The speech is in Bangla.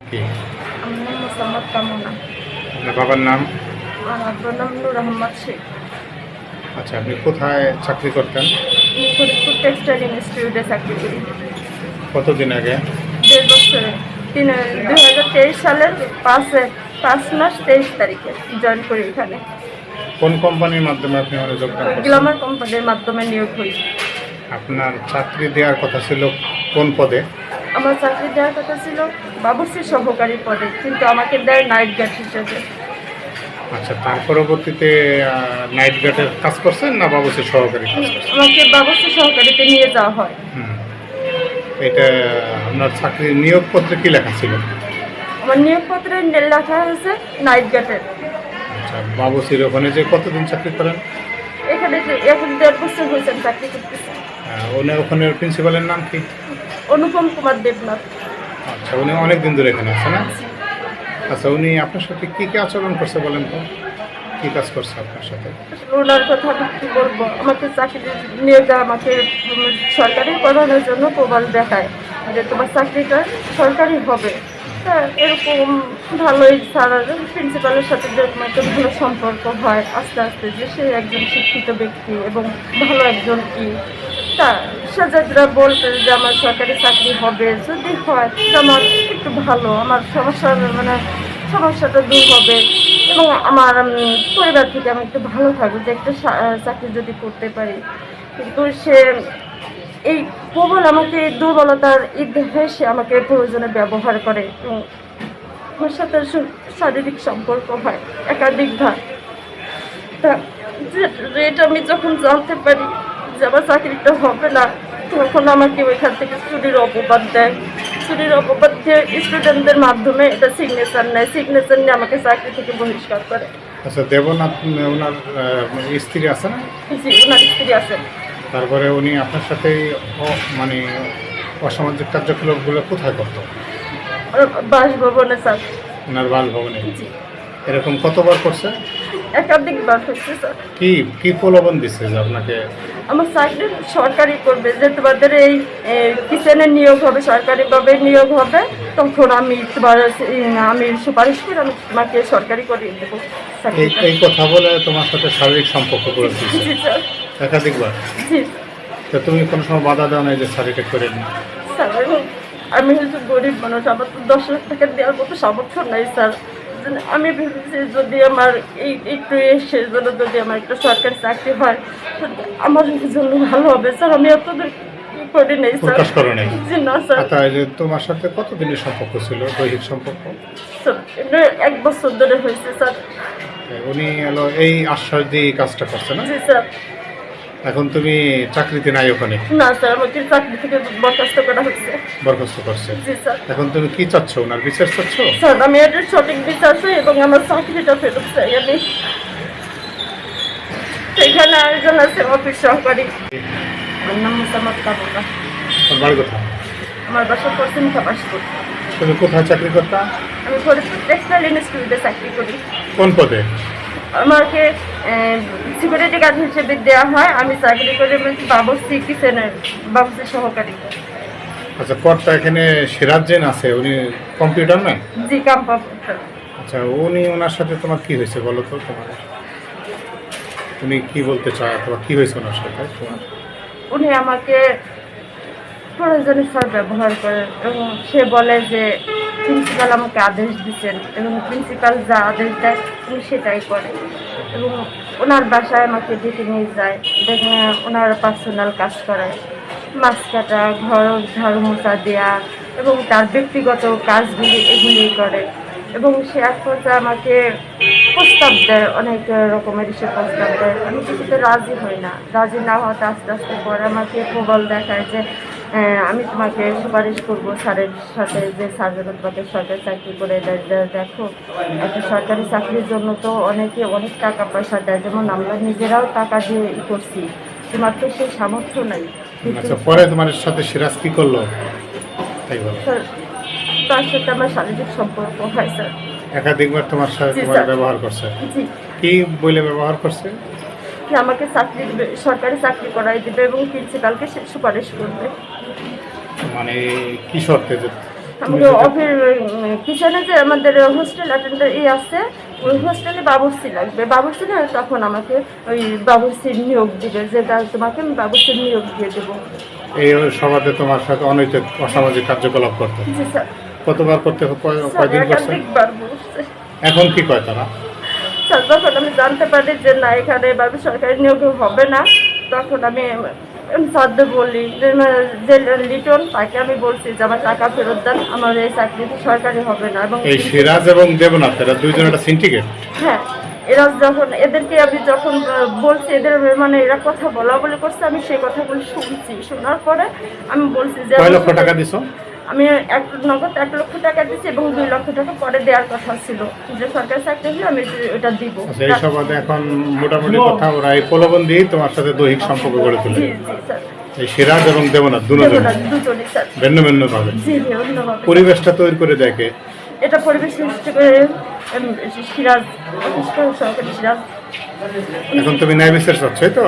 কি? আমার নাম মোসাম্মদ কামনা আপনার বাবার নাম? আর নাম নুর আহমদ শেখ। আচ্ছা আপনি কোথায় চাকরি করতেন? আমি ফরিদপুর টেক্সটাইল ইনস্টিটিউটে চাকরি করি। কতদিন আগে? দেড় বছরে। তিন দুই হাজার তেইশ সালের পাঁচে পাঁচ মাস তেইশ তারিখে জয়েন করি এখানে। কোন কোম্পানির মাধ্যমে আপনি ওখানে যোগদান করছেন গ্লামার কোম্পানির মাধ্যমে নিয়োগ হই। আপনার চাকরি দেওয়ার কথা ছিল কোন পদে? আমার চাকরি দেওয়ার কথা ছিল বাবুসি সহকারী পদে কিন্তু আমাকে দেয় নাইট গার্ড হিসেবে। আচ্ছা তার পরবর্তীতে নাইট গার্ডের কাজ করছেন না বাবুসের সহকারী আমাকে বাবুসি সহকারীতে নিয়ে যাওয়া হয়। এটা আপনার চাকরির নিয়োগপত্রে কি লেখা ছিল? আমার নিয়োগপত্রে লেখা হয়েছে নাইট গার্ডের আচ্ছা বাবুসির ওখানে যে কতদিন চাকরি করেন? এখানে যে এখন দেড় বছর হয়েছে আমি চাকরি করতেছি। উনি ওখানে প্রিন্সিপালের নাম কি? অনুপম কুমার দেবনাথ। আচ্ছা উনি অনেক দিন ধরে এখানে আছে না? আচ্ছা উনি আপনার সাথে কি কি আচরণ করছে বলেন তো? কি কাজ করছে আপনার সাথে? ওনার কথা আমি কি বলব? আমাকে চাকরি নিয়ে যা আমাকে সরকারি করানোর জন্য প্রবল দেখায় যে তোমার চাকরিটা সরকারি হবে। তা এরকম ভালোই স্যার প্রিন্সিপালের সাথে যে একটা ভালো সম্পর্ক হয় আস্তে আস্তে যে সে একজন শিক্ষিত ব্যক্তি এবং ভালো একজন কি তা সাজাদরা বলতে যে আমার সরকারি চাকরি হবে, যদি হয় আমার একটু ভালো, আমার সমস্যার মানে সমস্যাটা দূর হবে। এবং আমার পরিবার থেকে আমি একটু ভালো থাকব, যে একটা চাকরি যদি করতে পারি। কিন্তু সে, এই প্রবল আমাকে দুর্বলতার ই দেখে সে আমাকে প্রয়োজনে ব্যবহার করে। আমার সাথে শারীরিক সম্পর্ক হয় একাধিকবার তা এটা আমি যখন জানতে পারি যে আমার চাকরিটা হবে না। তখন আমাকে ওইখান থেকে চুরির অপবাদ দেয়। চুরির অপবাদ দিয়ে স্টুডেন্টদের মাধ্যমে এটা সিগনেচার নেয়। সিগনেচার নিয়ে আমাকে চাকরি থেকে বহিষ্কার করে। আচ্ছা দেবনাথ ওনার স্ত্রী আছে না? জি ওনার স্ত্রী আছেন তারপরে উনি আপনার সাথে মানে অসামাজিক কার্যকলাপগুলো কোথায় করতো? বাসভবনে স্যার। ওনার বাসভবনে। এরকম কতবার করছে? একাধিকবার হচ্ছে স্যার কি কি প্রলোভন দিচ্ছে যে আপনাকে? আমার চাকরি সরকারি করবে যে তোমাদের এই কিচেনে নিয়োগ হবে সরকারিভাবে নিয়োগ হবে তখন আমি তোমার আমি সুপারিশ করে আমি তোমাকে সরকারি করে দেবো এই কথা বলে তোমার সাথে শারীরিক সম্পর্ক করে জি স্যার একাধিকবার জি তো তুমি কোনো সময় বাধা দাও না যে শারীরিক করে নি স্যার আমি হচ্ছে গরিব মানুষ আমার তো দশ লাখ টাকা দেওয়ার মতো সামর্থ্য নাই স্যার আমি ভেবেছি যদি আমার এই একটু এসে জন্য যদি আমার একটা সরকারি চাকরি হয় আমার জন্য ভালো হবে। স্যার আমি এতদূর কি করি নাই স্যার? প্রকাশ করো নাই। না স্যার। তোমার সাথে কতদিনের সম্পর্ক ছিল দৈহিক সম্পর্ক? স্যার এক বছর ধরে হয়েছে স্যার। উনি এলো এই আশ্বাস দিয়ে কাজটা করছে না? জি স্যার। এখন তুমি চাকরিতে নাই ওখানে? না স্যার আমাকে চাকরি থেকে বরখাস্ত করা হচ্ছে। বরখাস্ত করছে। জি স্যার। এখন তুমি কি চাচ্ছ? ওনার বিচার চাচ্ছ? স্যার আমি এটার সঠিক বিচার চাই এবং আমার চাকরিটা ফেরত চাই আমি। সেখানে আরেকজন আছে অফিস সহকারী। আমার নাম মুসাম্মদ কাবুকা বাড়ি কোথায়? আমার বাসা পশ্চিম খাবাসপুর তুমি কোথায় চাকরি করতা? আমি ফরিদপুর টেক্সটাইল ইনস্টিটিউটে চাকরি করি। কোন পদে? আমাকে সিকিউরিটি গার্ড হিসেবে দেওয়া হয়। আমি চাকরি করি বাবুসি কিচেনের বাবুসি সহকারী। আচ্ছা কর্তা এখানে সিরাজেন আছে? উনি কম্পিউটার না? জি কাম্পা আচ্ছা উনি ওনার সাথে তোমার কি হয়েছে বলো তো তোমার? তুমি কি বলতে চাও অথবা কি হয়েছে ওনার সাথে তোমার? উনি আমাকে প্রয়োজনের স্যার ব্যবহার করে এবং সে বলে যে প্রিন্সিপাল আমাকে আদেশ দিচ্ছেন এবং প্রিন্সিপাল যা আদেশ দেয় উনি সেটাই করে এবং ওনার বাসায় আমাকে ডেকে নিয়ে যায়, দেখে ওনার পার্সোনাল কাজ করায় মাছ কাটা ঘর, ঝাড়ু মোছা দেওয়া এবং তার ব্যক্তিগত কাজগুলি এগুলি করে। এবং সে এক আমাকে প্রস্তাব দেয়, অনেক রকমের সে প্রস্তাব দেয়। আমি কিছুতে রাজি হই না। রাজি না হওয়াতে আস্তে আস্তে পরে আমাকে প্রবল দেখায় যে আমি তোমাকে সুপারিশ করব স্যারের সাথে যে স্যার তোমাকে সরকারি চাকরি করে দেখো একটা সরকারি চাকরির জন্য তো অনেকে অনেক টাকা পয়সা দেয়। যেমন আমরা নিজেরাও টাকা দিয়ে ই করছি। তোমার তো সেই সামর্থ্য নাই। আচ্ছা পরে তোমার সাথে সিরাজ কি করল? তার সাথে আমার শারীরিক সম্পর্ক হয় স্যার। একাধিকবার তোমার সাথে তোমার ব্যবহার করছে। কি বলে ব্যবহার করছে? যে আমাকে চাকরি দিবে সরকারি চাকরি করাই দিবে এবং প্রিন্সিপালকে সুপারিশ করবে। মানে কি শর্তে কিচেনে যে আমাদের হোস্টেল অ্যাটেন্ডার ই আছে ওই হোস্টেলে বাবুর্চি লাগবে। বাবুর্চি না তখন আমাকে ওই বাবুর্চির নিয়োগ দিবে যে তোমাকে আমি বাবুর্চির নিয়োগ দিয়ে দেবো। এই সভাতে তোমার সাথে অনৈতিক অসামাজিক কার্যকলাপ করতে। কতবার করতে কয়- কয়দিন করছে? এখন কি কয় তারা? যখন আমি জানতে পারি যে না এখানে এভাবে সরকারি নিয়োগ হবে না। তখন আমি স্যারদের বলি যে লিটন তাকে আমি বলছি যে আমার টাকা ফেরত দেন আমার এই চাকরিটি সরকারি হবে না। এবং এই সিরাজ এবং দেবনাথ এরা দুইজন একটা সিন্ডিকেট হ্যাঁ এরা যখন এদেরকে আমি যখন বলছি এদের মানে এরা কথা বলা বলে করছে আমি সেই কথাগুলো শুনছি। শোনার পরে আমি বলছি যে কয় লক্ষ টাকা দিছো? আমি এক নগদ এক লক্ষ টাকা দিচ্ছি এবং দুই লক্ষ টাকা পরে দেওয়ার কথা ছিল। যে সরকারি চাকরি হলে আমি ওটা দিব। আচ্ছা এই এখন মোটামুটি কথা ওরা এই প্রলোভন দিয়েই তোমার সাথে দৈহিক সম্পর্ক গড়ে তোলে। এই সিরাজ এবং দেবনাথ দুজন। দুজনই স্যার। ভিন্ন ভিন্ন ভাবে। পরিবেশটা তৈরি করে দেখে এটা পরিবেশ সৃষ্টি করে সিরাজ সহকারী সিরাজ। এখন তুমি ন্যায় বিচার চাচ্ছ তো